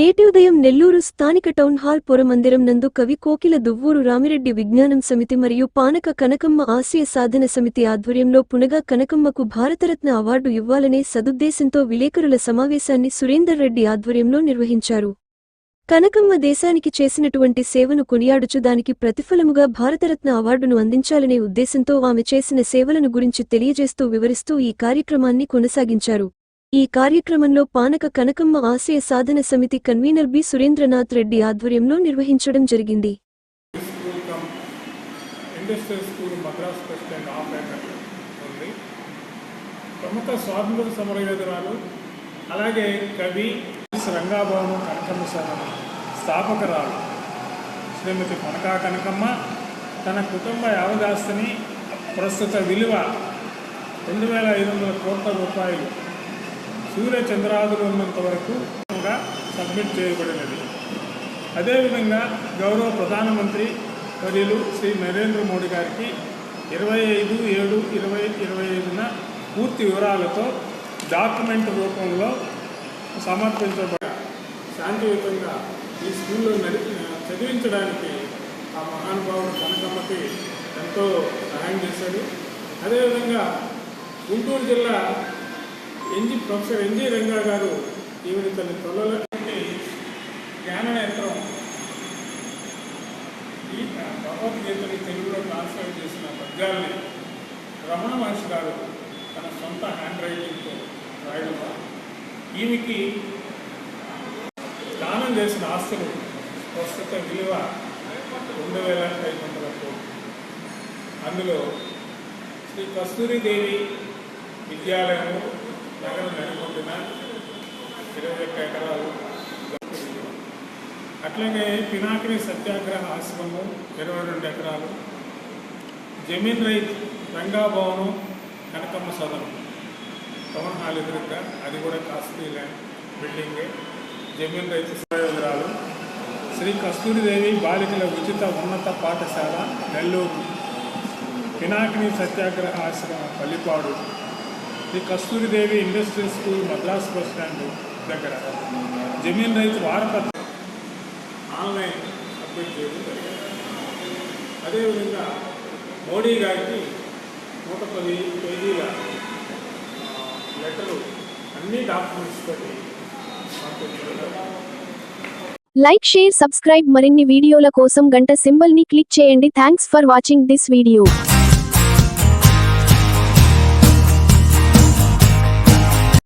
నేటి ఉదయం నెల్లూరు స్థానిక టౌన్ హాల్ పురమందిరం నందు కవి కోకిల దువ్వూరు రామిరెడ్డి విజ్ఞానం సమితి మరియు పానక కనకమ్మ ఆశయ సాధన సమితి ఆధ్వర్యంలో పునగా కనకమ్మకు భారతరత్న అవార్డు ఇవ్వాలనే సదుద్దేశంతో విలేకరుల సమావేశాన్ని సురేందర్ రెడ్డి ఆధ్వర్యంలో నిర్వహించారు. కనకమ్మ దేశానికి చేసినటువంటి సేవను కొనియాడుచు దానికి ప్రతిఫలముగా భారతరత్న అవార్డును అందించాలనే ఉద్దేశంతో ఆమె చేసిన సేవలను గురించి తెలియజేస్తూ వివరిస్తూ ఈ కార్యక్రమాన్ని కొనసాగించారు. ఈ కార్యక్రమంలో పానక కనకమ్మ ఆశయ సాధన సమితి కన్వీనర్ బి. సురేంద్రనాథ్ రెడ్డి ఆధ్వర్యంలో నిర్వహించడం జరిగింది. ప్రముఖ స్వాతంత్ర సమరయోధురాలు అలాగే కవి రంగాభవనం కనకమ్మ శర్మ స్థాపకరాలు. శ్రీమతి కనకా కనకమ్మ తన కుటుంబ యావదాస్తిని ప్రస్తుత విలువ రెండు వేల ఐదు వందల కోట్ల రూపాయలు సూర్య చంద్రాదులు ఉన్నంత వరకు సబ్మిట్ చేయబడినది. అదేవిధంగా గౌరవ ప్రధానమంత్రి వర్యులు శ్రీ నరేంద్ర మోడీ గారికి ఇరవై ఐదు ఏడు ఇరవై ఇరవై ఐదున పూర్తి వివరాలతో డాక్యుమెంట్ రూపంలో సమర్పించబడ శాంతియుతంగా ఈ స్కూల్లో నడిపి చదివించడానికి ఆ మహానుభావుడు కనకమ్మకి ఎంతో సహాయం చేశాడు. అదేవిధంగా గుంటూరు జిల్లా ఎన్జి ప్రొఫెసర్ ఎన్జి రంగా గారు ఈవిడ తన తొలలకి జ్ఞాన నేత్రం ఈ భగవద్గీతని తెలుగులో ట్రాన్స్లేట్ చేసిన పద్యాల్ని రమణ మహర్షి గారు తన సొంత హ్యాండ్ రైటింగ్తో రాయడం వల్ల ఈమెకి దానం చేసిన ఆస్తులు ప్రస్తుత విలువ రెండు వేల ఐదు వందల కోట్లు. అందులో శ్రీ కస్తూరిదేవి విద్యాలయం నగరం నెలకొంటున్న ఇరవై ఒక్క ఎకరాలు అట్లాగే పినాకిని సత్యాగ్రహ ఆశ్రమము ఇరవై రెండు ఎకరాలు. జమీన్ రైత్ రంగాభవనం కనకమ్మ సదనం. టౌన్ హాల్ ఎదురుగా అది కూడా కాస్ట్లీ ల్యాండ్ బిల్డింగే. జమీన్ రైతు వివరాలు. శ్రీ కస్తూరిదేవి బాలికల ఉచిత ఉన్నత పాఠశాల నెల్లూరు. పినాకిని సత్యాగ్రహ ఆశ్రమం పల్లిపాడు. ఈ Kasturidevi industrial school Madras bus stand దగ్గర జమీన్ రైతు వారపత్రం ఆన్లైన్ సబ్మిట్ చేయడం జరిగింది. అదేవిధంగా మోడీ గారికి నూట పది పేజీల లెటరు అన్ని డాక్యుమెంట్స్ తోటి లైక్ షేర్ సబ్స్క్రైబ్ మరిన్ని వీడియోల కోసం గంట సింబల్ని క్లిక్ చేయండి. Thanks for watching this video.